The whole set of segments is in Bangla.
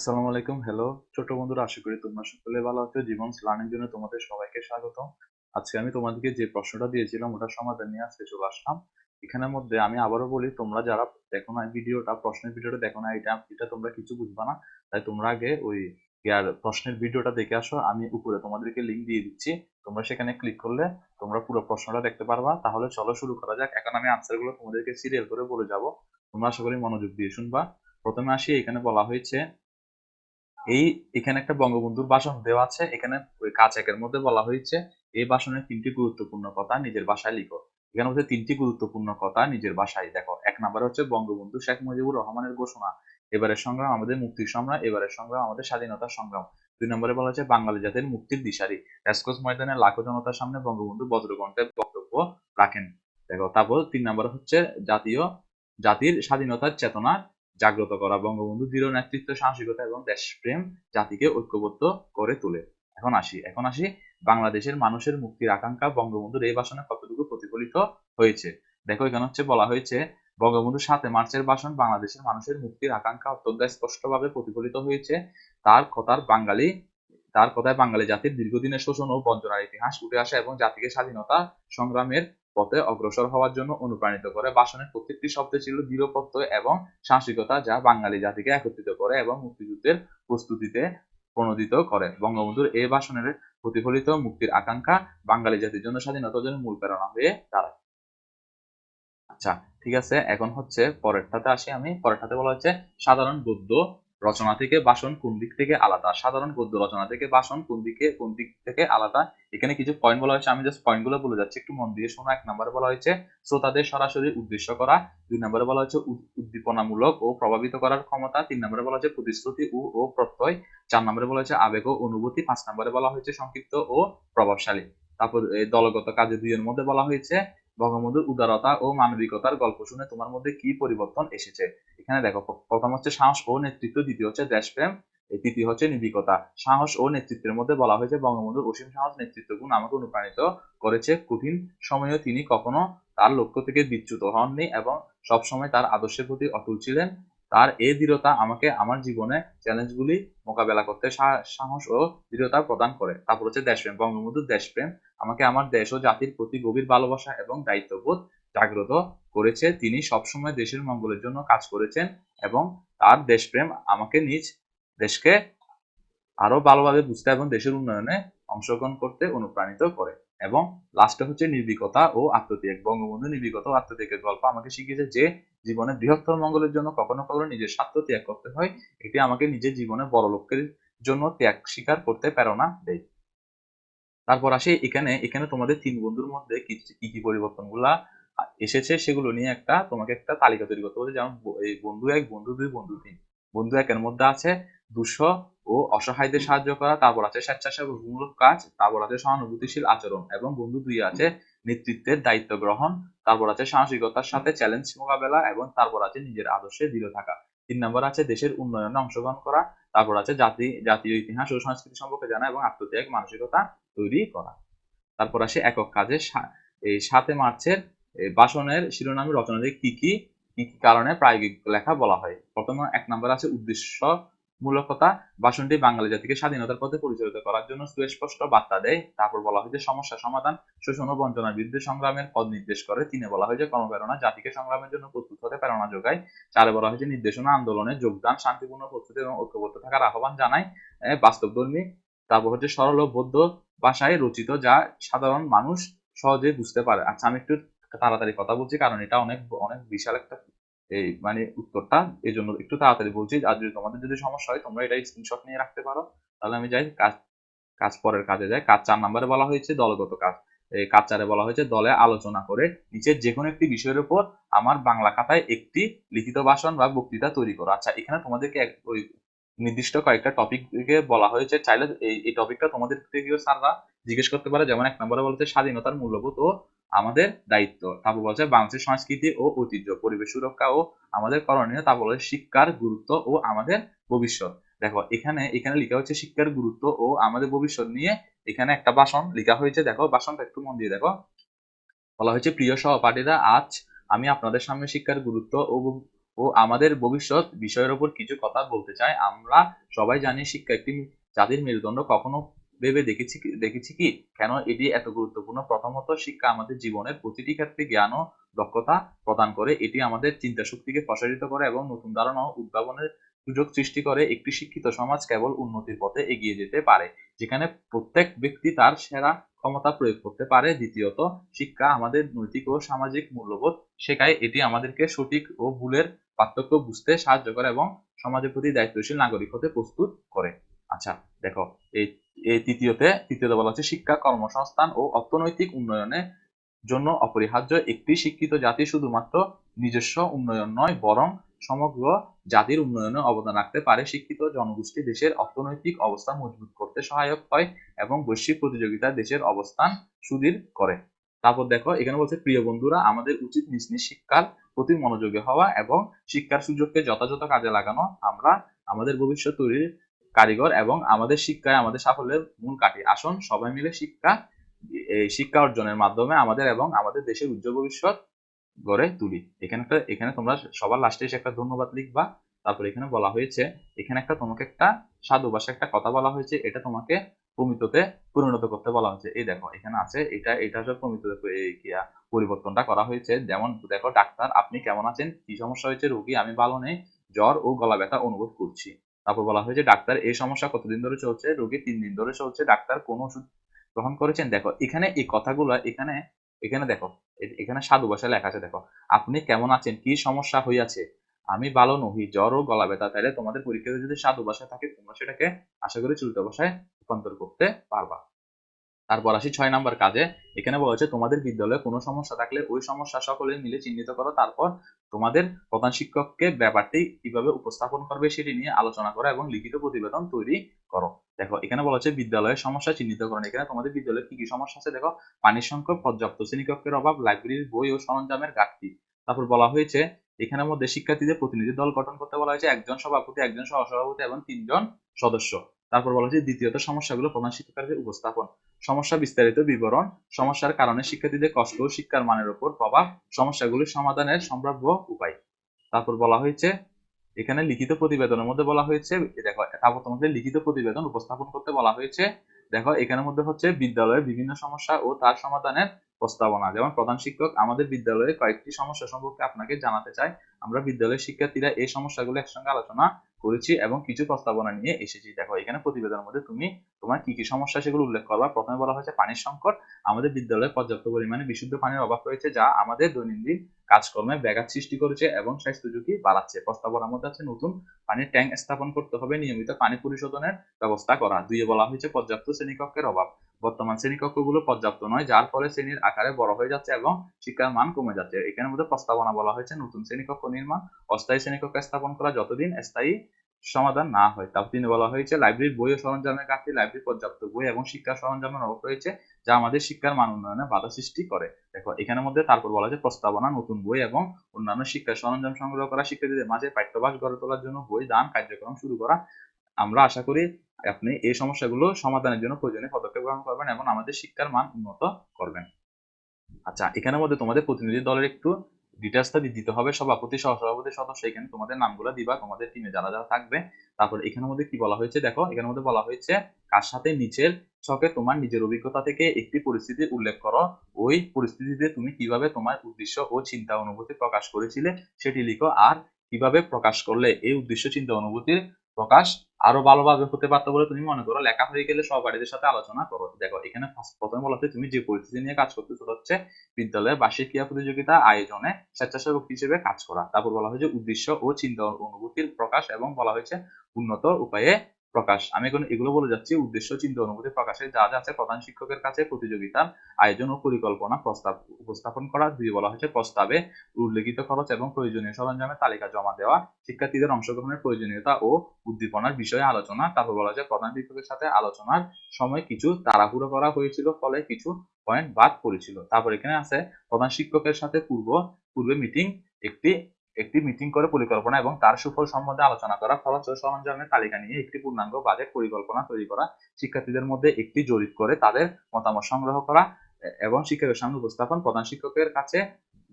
আসসালামু আলাইকুম। হ্যালো ছোট বন্ধুরা, আশা করি তোমরা সকলে ভালো আছো। জীবন লার্নিং জন্য তোমাদের সবাইকে স্বাগত আজকে আমি তোমাদেরকে যে প্রশ্নটা দিয়েছিলাম ওটার সমাধান নিয়ে আজকে চলে আসলাম। এখানের মধ্যে আমি আবারও বলি, তোমরা যারা দেখো না ভিডিওটা, প্রশ্নের ভিডিওটা দেখো না, এটা এটা তোমরা কিছু বুঝবা না। তাই তোমরা আগে ওই ইয়ার প্রশ্নের ভিডিওটা দেখে আসো। আমি উপরে তোমাদেরকে লিঙ্ক দিয়ে দিচ্ছি। তোমরা সেখানে ক্লিক করলে তোমরা পুরো প্রশ্নটা দেখতে পারবা। তাহলে চলো শুরু করা যাক। এখন আমি আনসারগুলো তোমাদেরকে সিরিয়াল করে বলে যাব। তোমরা আশা করি মনোযোগ দিয়ে শুনবা। প্রথমে আসি, এখানে বলা হয়েছে এই এখানে একটা বঙ্গবন্ধুর ভাষণ দেওয়া আছে। এখানে ওই কাজ একের মধ্যে বলা হয়েছে, এই ভাষণের তিনটি গুরুত্বপূর্ণ কথা নিজের ভাষায় লিখো। এখানে হচ্ছে তিনটি গুরুত্বপূর্ণ কথা নিজের ভাষায় দেখো। এক নাম্বার হচ্ছে বঙ্গবন্ধু শেখ মুজিবুর রহমানের ঘোষণা, এবারের সংগ্রাম আমাদের মুক্তির সংগ্রাম, এবারের সংগ্রাম আমাদের স্বাধীনতা সংগ্রাম। দুই নম্বরে বলা হচ্ছে, বাঙালি জাতির মুক্তির দিশারি। রেসকোর্স ময়দানে লাখো জনতার সামনে বঙ্গবন্ধু বজ্রকণ্ঠে বক্তব্য রাখেন। দেখো, তারপর তিন নম্বর হচ্ছে জাতীয় জাতির স্বাধীনতার চেতনা জাগ্রত করা বঙ্গবন্ধু দৃঢ় নেতৃত্ব, সাহসিকতা এবং দেশপ্রেম জাতিকে ঐক্যবদ্ধ করে তোলে। এখন আসি এখন আসি বাংলাদেশের মানুষের মুক্তির আকাঙ্ক্ষা। বঙ্গবন্ধুর এই ভাষণে কতটুকু প্রতিফলিত হয়েছে? দেখো, এখানে হচ্ছে বলা হয়েছে বঙ্গবন্ধু সাতে মার্চের ভাষণ বাংলাদেশের মানুষের মুক্তির আকাঙ্ক্ষা অত্যন্ত স্পষ্টভাবে প্রতিফলিত হয়েছে। তার কথার বাঙালি, তার কথায় বাঙালি জাতির দীর্ঘদিনের শোষণ ও বঞ্চনার ইতিহাস উঠে আসা এবং জাতিকে স্বাধীনতা সংগ্রামের পথে অগ্রসর হওয়ার জন্য অনুপ্রাণিত করে। ভাষণের প্রত্যেকটি শব্দে ছিল দৃঢ় এবং সাহসিকতা যা বাঙালি জাতিকে একত্রিত করে এবং মুক্তিযুদ্ধের প্রস্তুতিতে প্রণোদিত করে। বঙ্গবন্ধুর এই ভাষণের প্রতিফলিত মুক্তির আকাঙ্ক্ষা বাঙালি জাতির জন্য স্বাধীনতার জন্য মূল প্রেরণা হয়ে দাঁড়ায়। আচ্ছা ঠিক আছে, এখন হচ্ছে পরেরটাতে আসি আমি। পরেরটাতে বলা হচ্ছে সাধারণ গদ্য রচনা থেকে ভাষণ কোন দিক থেকে আলাদা? সাধারণ গদ্য রচনা থেকে বাসন কোন দিকে, কোন দিক থেকে আলাদা? এখানে কিছু পয়েন্ট বলা হয়েছে, আমি জাস্ট পয়েন্টগুলো বলে যাচ্ছি। একটু মন দিয়ে শোনো, এক নম্বরে বলা হয়েছে, শ্রোতাদের সরাসরি উদ্দেশ্য করা। দুই নম্বরে বলা হয়েছে উদ্দীপনামূলক ও প্রভাবিত করার ক্ষমতা। তিন নম্বরে বলা হয়েছে, প্রতিশ্রুতি ও ও প্রত্যয়। চার নম্বরে বলা হয়েছে, আবেগ ও অনুভূতি। পাঁচ নম্বরে বলা হয়েছে, সংক্ষিপ্ত ও প্রভাবশালী। তারপর দলগত কাজে দুইয়ের মধ্যে বলা হয়েছে বঙ্গবন্ধুর উদারতা ও মানবিকতার গল্প শুনে তোমার মধ্যে কি পরিবর্তন এসেছে? এখানে দেখো প্রথম হচ্ছে সাহস ও নেতৃত্ব, দ্বিতীয় হচ্ছে দেশপ্রেম তৃতীয় হচ্ছে নিবিকতা। সাহস ও নেতৃত্বের মধ্যে বলা হয়েছে বঙ্গবন্ধুর অসীম সাহস নেতৃত্ব গুণ আমাকে অনুপ্রাণিত করেছে। কঠিন সময়েও তিনি কখনো তার লক্ষ্য থেকে বিচ্যুত হননি এবং সবসময় তার আদর্শের প্রতি অটল ছিলেন। তার এই দৃঢ়তা আমাকে আমার জীবনে চ্যালেঞ্জগুলি মোকাবেলা করতে সাহস ও দৃঢ়তা প্রদান করে। তারপর হচ্ছে দেশপ্রেম বঙ্গবন্ধুর দেশপ্রেম। আমাকে আমার দেশ ও জাতির প্রতি গভীর ভালোবাসা এবং দায়িত্ববোধ জাগ্রত করেছে। তিনি সবসময় দেশের মঙ্গলের জন্য কাজ করেছেন এবং তার দেশপ্রেম আমাকে নিজ দেশকে আরও ভালোভাবে বুঝতে এবং দেশের উন্নয়নে অংশগ্রহণ করতে অনুপ্রাণিত করে। এবং লাস্টে হচ্ছে নির্ভীকতা ও আত্মত্যাগ। বঙ্গবন্ধু নির্ভীকতা ও আত্মত্যাগের গল্প আমাকে শিখিয়েছে যে জীবনে বৃহত্তর মঙ্গলের জন্য কখনো কখনো নিজের স্বার্থ ত্যাগ করতে হয়। এটি আমাকে নিজের জীবনে বড় লক্ষ্যের জন্য ত্যাগ স্বীকার করতে প্রেরণা দেয়। তারপর আসে এখানে। এখানে তোমাদের তিন বন্ধুর মধ্যে কি কি পরিবর্তনগুলা এসেছে সেগুলো নিয়ে একটা তোমাকে একটা তালিকা তৈরি করতে হবে যেমন বন্ধু এক, বন্ধু দুই, বন্ধু তিন। বন্ধু একের মধ্যে আছে দুঃস্ব ও অসহায়দের সাহায্য করা, তারপর আছে স্বেচ্ছাসেবকমূলক কাজ, তারপর আছে সহানুভূতিশীল আচরণ এবং বন্ধু দুই আছে নেতৃত্বের দায়িত্ব গ্রহণ, তারপর আছে সাহসিকতার সাথে চ্যালেঞ্জ মোকাবেলা এবং তারপর আছে নিজের আদর্শে দৃঢ় থাকা। তিন নম্বর আছে দেশের উন্নয়নে অংশগ্রহণ করা, তারপর আছে জাতি, জাতীয় ইতিহাস ও সংস্কৃতি সম্পর্কে জানা এবং আত্মত্যাগ, মানসিকতা তৈরি করা। তারপর আসে একক কাজে এই সাতে মার্চের ভাষণের শিরোনামে রচনা কি কি কি কি কারণে প্রায়োগিক লেখা বলা হয়? প্রথমে এক নম্বর আছে উদ্দেশ্য মূলকতা ভাষণটি বাঙালি জাতিকে স্বাধীনতার পথে পরিচালিত করার জন্য সুস্পষ্ট বার্তা দেয়। তারপর বলা হয়েছে সমস্যা সমাধান, শোষণ ও বঞ্চনার বিরুদ্ধে সংগ্রামের পদ নির্দেশ করে। তিনে বলা হয়েছে কর্মপ্রেরণা জাতিকে সংগ্রামের জন্য প্রস্তুত হতে প্রেরণা যোগায়। চারে বলা হয়েছে নির্দেশনা, আন্দোলনে যোগদান, শান্তিপূর্ণ প্রস্তুতি এবং ঐক্যবদ্ধ থাকার আহ্বান জানায় বাস্তবধর্মী। তারপর হচ্ছে, সরল ও বৌদ্ধ ভাষায় রচিত যা সাধারণ মানুষ সহজে বুঝতে পারে। আচ্ছা আমি একটু তাড়াতাড়ি কথা বলছি, কারণ এটা অনেক অনেক বিশাল একটা এই মানে উত্তরটা এই জন্য একটু তাড়াতাড়ি বলছি, আর যদি তোমাদের যদি সমস্যা হয়, তোমরা এটা স্ক্রিনশট নিয়ে রাখতে পারো। তাহলে আমি যাই, কাজ কাজ পরের কাজে যাই। কাজ চার নাম্বারে বলা হয়েছে, দলগত কাজ। এই কাজ চারে বলা হয়েছে, দলে আলোচনা করে নিচের যে কোনো একটি বিষয়ের উপর আমার বাংলা খাতায় একটি লিখিত ভাষণ বা বক্তৃতা তৈরি করো। আচ্ছা এখানে তোমাদেরকে ওই নির্দিষ্ট কয়েকটা টপিক থেকে বলা হয়েছে। চাইলে এই টপিকটা তোমাদের থেকে স্যাররা জিজ্ঞেস করতে পারে। যেমন এক নম্বরে বলতে স্বাধীনতার মূল্যবোধ ও আমাদের দায়িত্ব। তারপর বলছে বাংলাদেশের সংস্কৃতি ও ঐতিহ্য, পরিবেশ সুরক্ষা ও আমাদের করণীয় তারপর বলে শিক্ষার গুরুত্ব ও আমাদের ভবিষ্যৎ। দেখো, এখানে এখানে লেখা হচ্ছে শিক্ষার গুরুত্ব ও আমাদের ভবিষ্যৎ নিয়ে এখানে একটা ভাষণ লেখা হয়েছে। দেখো ভাষণটা একটু মন দিয়ে দেখো। বলা হয়েছে, প্রিয় সহপাঠীরা, আজ আমি আপনাদের সামনে শিক্ষার গুরুত্ব ও ও আমাদের ভবিষ্যৎ বিষয়ের উপর কিছু কথা বলতে চাই। আমরা সবাই জানি শিক্ষা একটি জাতির মেরুদণ্ড। কখনো ভেবে দেখেছি দেখেছি কি, কেন এটি এত গুরুত্বপূর্ণ? প্রথমত, শিক্ষা আমাদের জীবনের প্রতিটি ক্ষেত্রে জ্ঞান ও দক্ষতা প্রদান করে। এটি আমাদের চিন্তা শক্তিকে প্রসারিত করে এবং নতুন ধারণা ও উদ্ভাবনের সুযোগ সৃষ্টি করে। একটি শিক্ষিত সমাজ কেবল উন্নতির পথে এগিয়ে যেতে পারে, যেখানে প্রত্যেক ব্যক্তি তার সেরা ক্ষমতা প্রয়োগ করতে পারে। দ্বিতীয়ত, শিক্ষা আমাদের নৈতিক ও সামাজিক মূল্যবোধ শেখায়। এটি আমাদেরকে সঠিক ও ভুলের পার্থক্য বুঝতে সাহায্য করে এবং সমাজের প্রতি দায়িত্বশীল নাগরিক হতে প্রস্তুত করে। আচ্ছা দেখো, এই এই তৃতীয়তে তৃতীয়তে বলা হচ্ছে শিক্ষা, কর্মসংস্থান ও অর্থনৈতিক উন্নয়নের জন্য অপরিহার্য একটি শিক্ষিত জাতি শুধুমাত্র নিজস্ব উন্নয়ন নয়, বরং সমগ্র জাতির উন্নয়নে অবদান রাখতে পারে। শিক্ষিত জনগোষ্ঠী দেশের অর্থনৈতিক অবস্থা মজবুত করতে সহায়ক হয় এবং বৈশ্বিক প্রতিযোগিতায় দেশের অবস্থান সুদৃঢ় করে। তারপর দেখো, এখানে বলছে, প্রিয় বন্ধুরা, আমাদের উচিত নিজ নিজ শিক্ষার প্রতি মনোযোগী হওয়া এবং শিক্ষার সুযোগকে যথাযথ কাজে লাগানো। আমরা আমাদের ভবিষ্যৎ তৈরির কারিগর এবং আমাদের শিক্ষায় আমাদের সাফল্যের মূল কাঠি আসুন সবাই মিলে শিক্ষা, এই শিক্ষা অর্জনের মাধ্যমে আমাদের এবং আমাদের দেশের উজ্জ্বল ভবিষ্যৎ গড়ে তুলি। এখানে একটা, এখানে তোমরা সবার লাস্টে এসে একটা ধন্যবাদ লিখবা। তারপর এখানে বলা হয়েছে, এখানে একটা তোমাকে একটা সাধু ভাষা একটা কথা বলা হয়েছে, এটা তোমাকে প্রমিততে পরিণত করতে বলা হয়েছে। এই দেখো, এখানে আছে, এটা এটা হচ্ছে প্রমিততে পরিবর্তনটা করা হয়েছে। যেমন দেখো, ডাক্তার, আপনি কেমন আছেন? কি সমস্যা হয়েছে? রোগী, আমি ভালো নেই। জ্বর ও গলা ব্যথা অনুভব করছি। তারপর বলা হয়েছে, ডাক্তার, এই সমস্যা কতদিন ধরে চলছে? রোগী তিন দিন ধরে চলছে। ডাক্তার কোন ওষুধ গ্রহণ করেছেন? দেখো, এখানে এই কথাগুলো, এখানে এখানে দেখো এখানে সাধু ভাষায় লেখা আছে, দেখো, আপনি কেমন আছেন? কি সমস্যা হইয়াছে? আমি ভালো নহি, জ্বর ও গলা ব্যথা। তাহলে তোমাদের পরীক্ষাতে যদি সাধু ভাষা থাকে, তোমরা সেটাকে, আশা করি চলিত ভাষায় রূপান্তর করতে পারবা। তারপর আসি ছয় নাম্বার কাজে। এখানে বলা তোমাদের বিদ্যালয়ে কোনো সমস্যা থাকলে ওই সমস্যা সকলে মিলে চিহ্নিত করো। তারপর তোমাদের প্রধান শিক্ষককে ব্যাপারটি কীভাবে উপস্থাপন করবে সেটি নিয়ে আলোচনা করো এবং লিখিত প্রতিবেদন তৈরি করো। দেখো, এখানে বলা হচ্ছে বিদ্যালয়ের সমস্যা চিহ্নিত চিহ্নিতকরণ এখানে তোমাদের বিদ্যালয়ে কি কি সমস্যা আছে দেখো, পানির সংকট পর্যাপ্ত শ্রেণীকক্ষের অভাব, লাইব্রেরির বই ও সরঞ্জামের ঘাটতি। তারপর বলা হয়েছে এখানের মধ্যে শিক্ষার্থীদের প্রতিনিধি দল গঠন করতে বলা হয়েছে, একজন সভাপতি, একজন সহসভাপতি এবং তিনজন সদস্য। তারপর বলা হয়েছে দ্বিতীয়ত সমস্যাগুলো প্রধান শিক্ষকের উপস্থাপন। সমস্যা বিস্তারিত বিবরণ, সমস্যার কারণে শিক্ষার্থীদের কষ্ট ও শিক্ষার মানের উপর প্রভাব, সমস্যাগুলি সমাধানের সম্ভাব্য উপায়। তারপর বলা হয়েছে, এখানে লিখিত প্রতিবেদনের মধ্যে বলা হয়েছে দেখো, তারপর তোমাদের লিখিত প্রতিবেদন উপস্থাপন করতে বলা হয়েছে। দেখো, এখানের মধ্যে হচ্ছে বিদ্যালয়ের বিভিন্ন সমস্যা ও তার সমাধানের প্রস্তাবনা। যেমন প্রধান শিক্ষক আমাদের বিদ্যালয়ে কয়েকটি সমস্যা সম্পর্কে আপনাকে জানাতে চাই। আমরা বিদ্যালয়ের শিক্ষার্থীরা এই সমস্যাগুলো একসঙ্গে আলোচনা করেছি এবং কিছু প্রস্তাবনা নিয়ে এসেছি। দেখো, এখানে প্রতিবেদনের মধ্যে তুমি তোমার কি কি সমস্যা সেগুলো উল্লেখ করবা। প্রথমে বলা হয়েছে পানির সংকট। আমাদের বিদ্যালয়ে পর্যাপ্ত পরিমাণে বিশুদ্ধ পানির অভাব রয়েছে, যা আমাদের দৈনন্দিন কাজকর্মে ব্যাঘাত সৃষ্টি করেছে এবং স্বাস্থ্য ঝুঁকি বাড়াচ্ছে। প্রস্তাবনার মধ্যে আছে নতুন পানির ট্যাঙ্ক স্থাপন করতে হবে, নিয়মিত পানি পরিশোধনের ব্যবস্থা করা। দুইয়ে বলা হয়েছে পর্যাপ্ত শ্রেণীকক্ষের অভাব। বর্তমান শ্রেণীকক্ষগুলো পর্যাপ্ত নয়, যার ফলে শ্রেণির আকারে বড় হয়ে যাচ্ছে এবং শিক্ষার মান কমে যাচ্ছে। এখানের মধ্যে প্রস্তাবনা বলা হয়েছে, নতুন শ্রেণীকক্ষ নির্মাণ, অস্থায়ী শ্রেণীকক্ষ স্থাপন করা যতদিন স্থায়ী সমাধান না হয়। তারপর তিনি বলা হয়েছে, লাইব্রেরির বই ও সরঞ্জামের ঘাটতি লাইব্রেরি পর্যাপ্ত বই এবং শিক্ষা সরঞ্জামের অভাব রয়েছে, যা আমাদের শিক্ষার মান উন্নয়নে বাধা সৃষ্টি করে। দেখো এখানের মধ্যে তারপর বলা হয়েছে, প্রস্তাবনা, নতুন বই এবং অন্যান্য শিক্ষা সরঞ্জাম সংগ্রহ করা, শিক্ষার্থীদের মাঝে পাঠ্যবাস গড়ে তোলার জন্য বই দান কার্যক্রম শুরু করা। আমরা আশা করি আপনি এই সমস্যাগুলো সমাধানের জন্য প্রয়োজনীয় পদক্ষেপ গ্রহণ করবেন এবং আমাদের শিক্ষার মান উন্নত করবেন। আচ্ছা এখানের মধ্যে তোমাদের প্রতিনিধি দলের একটু ডিটেলসটা দিতে হবে। সভাপতি, সহসভাপতি সদস্য, এখানে তোমাদের নামগুলো দিবা, তোমাদের টিমে যারা যারা থাকবে। তারপর এখানের মধ্যে কি বলা হয়েছে? দেখো এখানের মধ্যে বলা হয়েছে, কার সাথে নিচের ছকে তোমার নিজের অভিজ্ঞতা থেকে একটি পরিস্থিতি উল্লেখ করো। ওই পরিস্থিতিতে তুমি কীভাবে তোমার উদ্দেশ্য ও চিন্তা অনুভূতি প্রকাশ করেছিলে সেটি লিখো। আর কীভাবে প্রকাশ করলে এই উদ্দেশ্য, চিন্তা, অনুভূতির প্রকাশ আরও ভালোভাবে হতে পারতো বলে তুমি মনে করো। লেখা হয়ে গেলে সহপাঠীদের সাথে আলোচনা করো। দেখো, এখানে প্রথমে বলা তুমি যে পরিস্থিতি নিয়ে কাজ করতে সেটা হচ্ছে বিদ্যালয়ের বার্ষিক ক্রিয়া প্রতিযোগিতা আয়োজনে স্বেচ্ছাসেবক হিসেবে কাজ করা। তারপর বলা হয়েছে উদ্দেশ্য ও চিন্তা অনুভূতির প্রকাশ এবং বলা হয়েছে উন্নত উপায়ে প্রকাশ। আমি এখন এগুলো বলে যাচ্ছি, উদ্দেশ্য, চিন্তা, অনুভূতি প্রকাশে যা যা আছে প্রধান শিক্ষকের কাছে প্রতিযোগিতার আয়োজন ও পরিকল্পনা প্রস্তাব, উপস্থাপন করা দুই বলা হয়েছে প্রস্তাবে উল্লেখিত খরচ এবং প্রয়োজনীয় সরঞ্জামের তালিকা জমা দেওয়া, শিক্ষার্থীদের অংশগ্রহণের প্রয়োজনীয়তা ও উদ্দীপনার বিষয়ে আলোচনা, তারপর বলা হয়েছে প্রধান শিক্ষকের সাথে আলোচনার সময় কিছু তাড়াহুড়ো করা হয়েছিল, ফলে কিছু পয়েন্ট বাদ পড়েছিল। তারপর এখানে আছে, প্রধান শিক্ষকের সাথে পূর্ব, পূর্বে মিটিং একটি একটি মিটিং করে পরিকল্পনা এবং তার সুফল সম্বন্ধে আলোচনা করা ফলাচল সরঞ্জামের তালিকা নিয়ে একটি পূর্ণাঙ্গ বাজেট পরিকল্পনা তৈরি করা, শিক্ষার্থীদের মধ্যে একটি জরিপ করে তাদের মতামত সংগ্রহ করা এবং শিক্ষকের সামনে উপস্থাপন প্রধান শিক্ষকের কাছে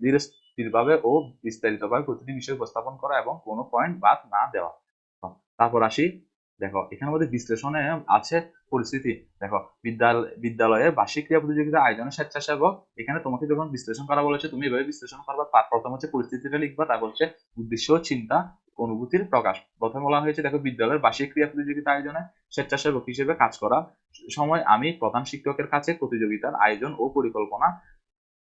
ধীরস্থিরভাবে ও বিস্তারিতভাবে প্রতিটি বিষয় উপস্থাপন করা এবং কোনো পয়েন্ট বাদ না দেওয়া। তারপর আসি দেখো এখানে মধ্যে বিশ্লেষণে আছে পরিস্থিতি। দেখো বিদ্যালয় বিদ্যালয়ে বার্ষিক ক্রিয়া প্রতিযোগিতা আয়োজনের স্বেচ্ছাসেবক। এখানে তোমাকে যখন বিশ্লেষণ করা বলেছে, তুমি এভাবে বিশ্লেষণ করবা। তার প্রথম হচ্ছে পরিস্থিতিটা লিখবা, তারপর হচ্ছে উদ্দেশ্য, চিন্তা, অনুভূতির প্রকাশ। প্রথমে বলা হয়েছে, দেখো, বিদ্যালয়ের বার্ষিক ক্রিয়া প্রতিযোগিতা আয়োজনে স্বেচ্ছাসেবক হিসেবে কাজ করা। সময়, আমি প্রধান শিক্ষকের কাছে প্রতিযোগিতার আয়োজন ও পরিকল্পনা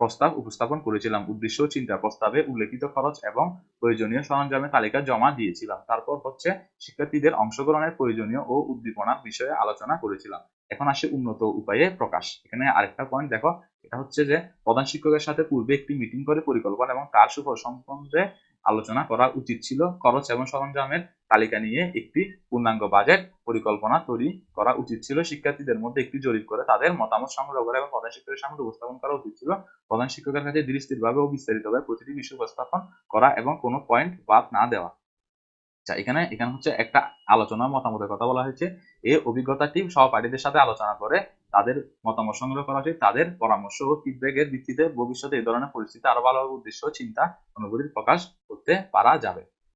প্রস্তাব উপস্থাপন করেছিলাম। উদ্দেশ্য চিন্তা প্রস্তাবে উল্লেখিত খরচ এবং প্রয়োজনীয় সরঞ্জামের তালিকা জমা দিয়েছিলাম। তারপর হচ্ছে শিক্ষার্থীদের অংশগ্রহণের প্রয়োজনীয় ও উদ্দীপনার বিষয়ে আলোচনা করেছিলাম। এখন আসে উন্নত উপায়ে প্রকাশ। এখানে আরেকটা পয়েন্ট দেখো। এটা হচ্ছে যে প্রধান শিক্ষকের সাথে পূর্বে একটি মিটিং করে পরিকল্পনা এবং তার সুফল সম্বন্ধে আলোচনা করা উচিত ছিল। খরচ এবং সরঞ্জামের তালিকা নিয়ে একটি পূর্ণাঙ্গ বাজেট পরিকল্পনা তৈরি করা উচিত ছিল। শিক্ষার্থীদের মধ্যে একটি জরিপ করে তাদের মতামত সংগ্রহ করে এবং প্রধান শিক্ষকের সামনে উপস্থাপন করা উচিত ছিল। প্রধান শিক্ষকের কাছে দৃষ্টিরভাবে ও বিস্তারিতভাবে প্রতিটি বিষয় উপস্থাপন করা এবং কোনো পয়েন্ট বাদ না দেওয়া। আচ্ছা এখানে এখানে হচ্ছে একটা আলোচনা মতামতের কথা বলা হয়েছে। এই অভিজ্ঞতাটি সহপাঠীদের সাথে আলোচনা করে তাদের মতামত সংগ্রহ করা উচিত, তাদের পরামর্শ ও ফিডব্যাকের ভিত্তিতে ভবিষ্যতে এই ধরনের পরিস্থিতি আরও ভালো উদ্দেশ্য চিন্তা অনুভূতি প্রকাশ করতে পারা যাবে।